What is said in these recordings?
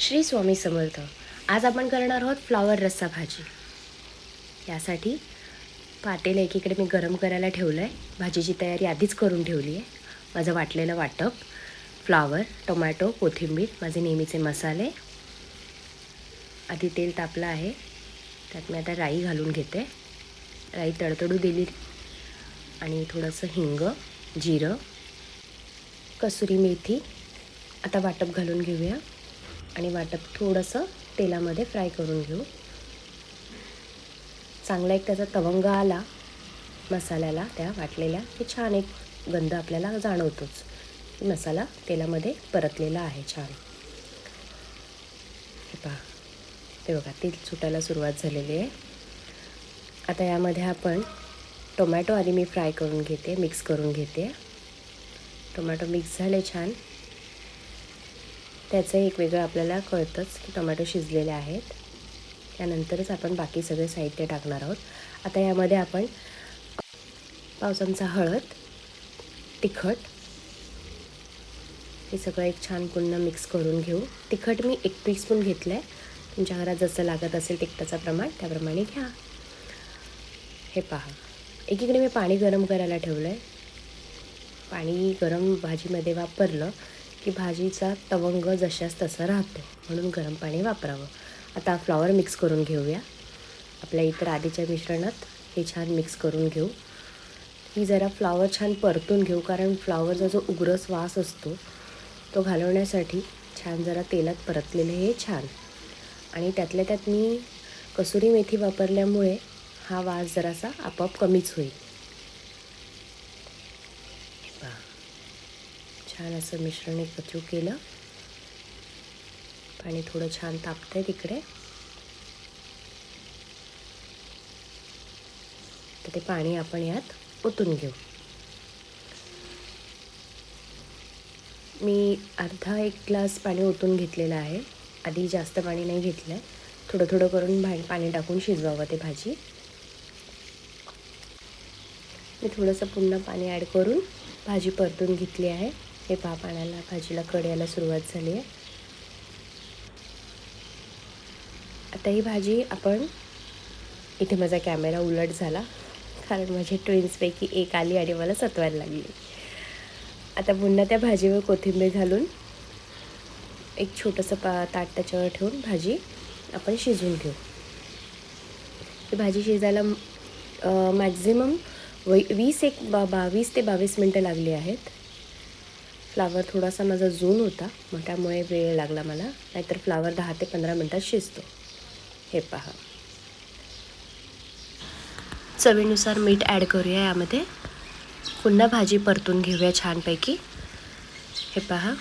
श्री स्वामी समर्थ. आज आपण करणार आहोत फ्लावर रस्सा भाजी. यासाठी पातेलं एकीकडे मी गरम करायला ठेवलं आहे भाजीची तयारी आधीच करून ठेवली आहे. माझं वाटलेलं वाटप फ्लावर टोमॅटो कोथिंबीर माझे नेहमीचे मसाले. आधी तेल तापलं आहे. त्यात मी आता राई घालून घेते. राई तडतडू दिली. आणि थोडंसं हिंग जिरं कसुरी मेथी. आता वाटप घालून घेऊया. आणि वाटप थोडंसं तेलामध्ये फ्राय करून घेऊ. चांगला एक त्याचा तवंग आला मसाल्याला त्या वाटलेल्या की छान एक गंध आपल्याला जाणवतोच. की मसाला तेलामध्ये परतलेला आहे छान. हे पहा. ते बघा तेल सुटायला सुरुवात झालेली आहे. आता यामध्ये आपण टोमॅटो आधी मी फ्राय करून घेते मिक्स करून घेते. टोमॅटो मिक्स झाले छान. त्याचं एक वेगळं आपल्याला कळतंच की टोमॅटो शिजलेले आहेत. त्यानंतरच आपण बाकी सगळे साहित्य टाकणार आहोत. आता यामध्ये आपण पाव चमचा हळद तिखट हे सगळं एक छान पुन्हा मिक्स करून घेऊ. तिखट मी एक टीस्पून घेतलं आहे तुमच्या घरात जसं लागत असेल तिखटाचं प्रमाण त्याप्रमाणे घ्या. हे पहा. एकीकडे मी पाणी गरम करायला ठेवलं आहे पाणी गरम भाजीमध्ये वापरलं की भाजीचा तवंग जशास तसा राहतो म्हणून गरम पाणी वापरावं. आता फ्लॉवर मिक्स करून घेऊया. आपल्या इतर आधीच्या मिश्रणात हे छान मिक्स करून घेऊ. ही जरा फ्लावर छान परतून घेऊ कारण फ्लावरचा जो उग्रस वास असतो तो घालवण्यासाठी छान जरा तेलात परतलेले हे छान. आणि त्यातल्या त्यात मी कसुरी मेथी वापरल्यामुळे हा वास जरासा आपोआप कमीच होईल हे पहा छान असं मिश्रण एकत्र केलं. पाणी थोडं छान तापतंय तिकडे. तर ते पाणी आपण यात ओतून घेऊ. मी अर्धा एक ग्लास पाणी ओतून घेतलेलं आहे. आधी जास्त पाणी नाही घेतलं आहे थोडं थोडं करून भा पाणी टाकून शिजवावं ते भाजी. मी थोडंसं पुन्हा पाणी ॲड करून भाजी परतून घेतली आहे. हे पहा पाण्याला भाजीला कड यायला सुरुवात झाली आहे. आता ही भाजी आपण इथे माझा कॅमेरा उलट झाला कारण माझ्या ट्विन्सपैकी एक आली आणि मला सतवायला लागली. आता पुन्हा त्या भाजीवर कोथिंबीर घालून एक छोटंसं पा ताट त्याच्यावर ठेवून भाजी आपण शिजवून घेऊ. ही भाजी शिजायला मॅक्झिमम वै वीस एक बा बावीस ते बावीस मिनटं लागली आहेत. फ्लावर थोडासा माझा जून होता मग त्यामुळे वेळ लागला मला. नाहीतर फ्लावर दहा ते पंधरा मिनटात शिजतो. हे पहा. चवीनुसार मीठ ॲड करूया यामध्ये. पुन्हा भाजी परतून घेऊया छानपैकी. हे पहा.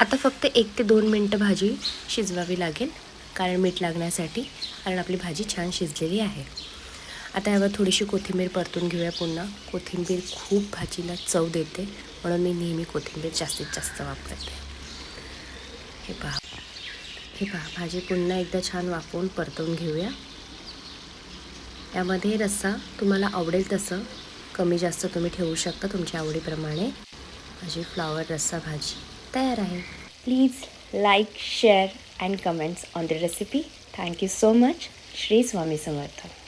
आता फक्त एक ते दोन मिनटं भाजी शिजवावी लागेल कारण मीठ लागण्यासाठी कारण आपली भाजी छान शिजलेली आहे. आता यावर थोडीशी कोथिंबीर परतून घेऊया पुन्हा. कोथिंबीर खूप भाजीला चव देते. म्हणून मी नेहमी कोथिंबीर जास्तीत जास्त वापरते. हे पहा. हे पहा. भाजी पुन्हा एकदा छान वाफवून परतवून घेऊया. यामध्ये रस्सा तुम्हाला आवडेल तसं. कमी जास्त तुम्ही ठेवू शकता तुमच्या आवडीप्रमाणे. माझी फ्लावर रस्सा भाजी. तयार आहे. Please like share and comments on the recipe. Thank you so much. Shri Swami Samarth.